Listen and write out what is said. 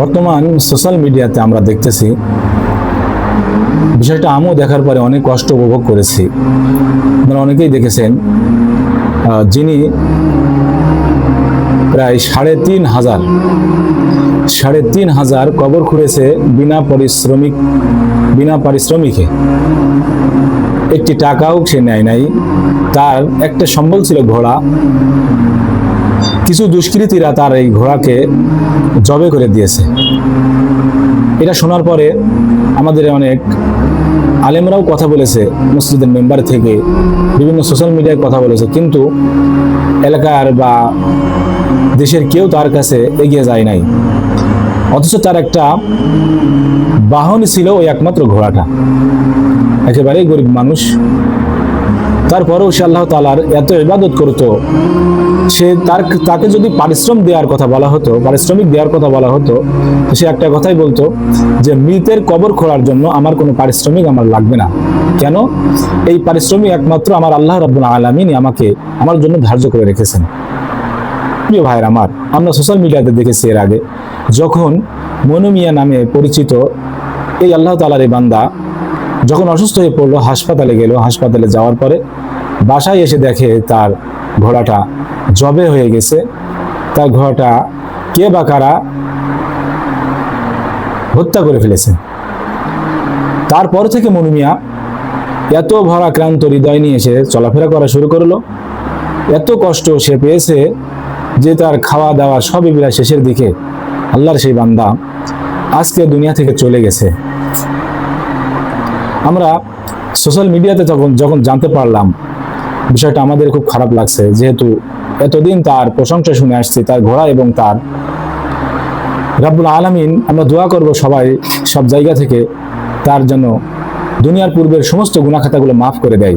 বর্তমান সোশ্যাল মিডিয়াতে আমরা দেখতেছি, বিষয়টা আমিও দেখার পরে অনেক কষ্ট উপভোগ করেছি। আপনারা অনেকেই দেখেছেন যিনি প্রায় সাড়ে তিন হাজার, সাড়ে তিন হাজার কবর খুঁড়েছে বিনা পরিশ্রমিক, বিনা পারিশ্রমিকে। একটি টাকাও সে নেয় নাই। তার একটা সম্বল ছিল ঘোড়া। কিছু দুষ্কৃতীরা তার এই ঘোড়াকে জবে করে দিয়েছে। এটা শোনার পরে আমাদের অনেক আলেমরাও কথা বলেছে, মসজিদের মেম্বার থেকে, বিভিন্ন সোশ্যাল মিডিয়ায় কথা বলেছে, কিন্তু এলাকার বা দেশের কেউ তার কাছে এগিয়ে যায় নাই। অথচ তার একটা বাহন ছিল ওই একমাত্র ঘোড়াটা। একেবারেই গরিব মানুষ তারপরেও সে আল্লাহ তালার এত ইবাদত করতো, সে তার, তাকে যদি পারিশ্রম দেওয়ার কথা বলা হতো, পারিশ্রমিক দেওয়ার কথা বলা হতো সে একটা কথাই বলতো যে, মৃতের কবর খোঁড়ার জন্য আমার কোনো পারিশ্রমিক আমার লাগবে না। কেন? এই পারিশ্রমিক একমাত্র আমার আল্লাহ রাব্বুল আলামিন আমাকে আমার জন্য ধার্য করে রেখেছেন। প্রিয় ভাইয়ের আমার, আমরা সোশ্যাল মিডিয়াতে দেখেছি এর আগে, যখন মনু মিয়া নামে পরিচিত এই আল্লাহ তালার এই বান্দা যখন অসুস্থ হয়ে পড়ল, হাসপাতালে গেল। হাসপাতালে যাওয়ার পরে বাসায় এসে দেখে তার ঘোড়াটা জবে হয়ে গেছে। তার ঘোড়াটা কে বা কারা হত্যা করে ফেলেছে। তারপর থেকে মনু মিয়া এত ভরাক্রান্ত হৃদয় নিয়ে এসে চলাফেরা করা শুরু করল। এত কষ্ট সে পেয়েছে যে তার খাওয়া দাওয়া সবই বিরা শেষের দিকে আল্লাহর সেই বান্দা আজকে দুনিয়া থেকে চলে গেছে। আমরা সোশ্যাল মিডিয়াতে যখন যখন জানতে পারলাম, বিষয়টা আমাদের খুব খারাপ লাগছে। যেহেতু এতদিন তার প্রশংসা শুনে আসছি, তার ঘোড়া এবং তার রাব্বুল আলমিন, আমরা দোয়া করব সবাই সব জায়গা থেকে তার জন্য দুনিয়ার পূর্বের সমস্ত গুণাখাতাগুলো মাফ করে দেয়।